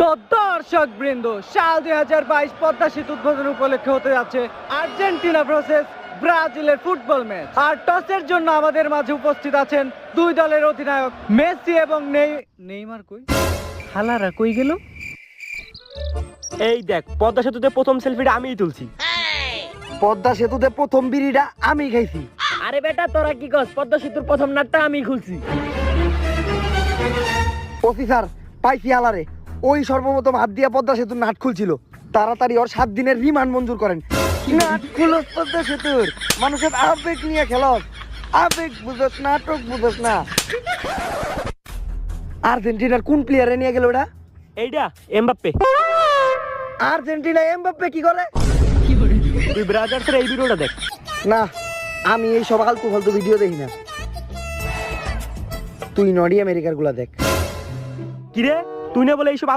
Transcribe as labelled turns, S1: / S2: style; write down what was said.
S1: তো দর্শক বৃন্দ সাল দুই হাজার বাইশ পদ্মা সেতু উদ্বোধন উপলক্ষে হতে যাচ্ছে আর্জেন্টিনা ভার্সেস ব্রাজিলের ফুটবল ম্যাচ আর টসের জন্য আমাদের মাঝে উপস্থিত আছেন দুই দলের অধিনায়ক মেসি এবং নেই নেইমার কই? হালারা কই গেল?
S2: এই দেখ পদ্মা সেতুতে প্রথম সেলফিটা আমিই তুলছি।
S3: পদ্মা সেতুতে প্রথম বিড়িটা আমি খাইছি।
S2: আরে বেটা তোরা কি কস? পদ্মা সেতুর প্রথম নাটটা আমি খুলছি।
S3: অফিসার পাইছি আলারে ওই সর্বপ্রথম হাত দিয়া পদ্মা সেতুর নাট খুলছিল। তাড়াতাড়ি ওর সাত দিনের রিমান্ড মঞ্জুর করেন। নাট খুলস পদ্মা সেতুর। মানুষের আবেগ নিয়ে খেলস। আবেগ বুঝস নাটক বুঝস না। আর্জেন্টিনার কোন প্লেয়ারে নিয়ে গেল ওটা?
S2: এইটা এমবাপ্পে।
S3: আর্জেন্টিনা এমবাপ্পে কি করে?
S2: তুই ব্রাজার্সের এই ভিডিওটা দেখ।
S3: না আমি এই সব আলতু ফালতু ভিডিও দেখি না। তুই নডি আমেরিকারগুলা দেখ।
S2: কিরে? তুই না বলে এইসব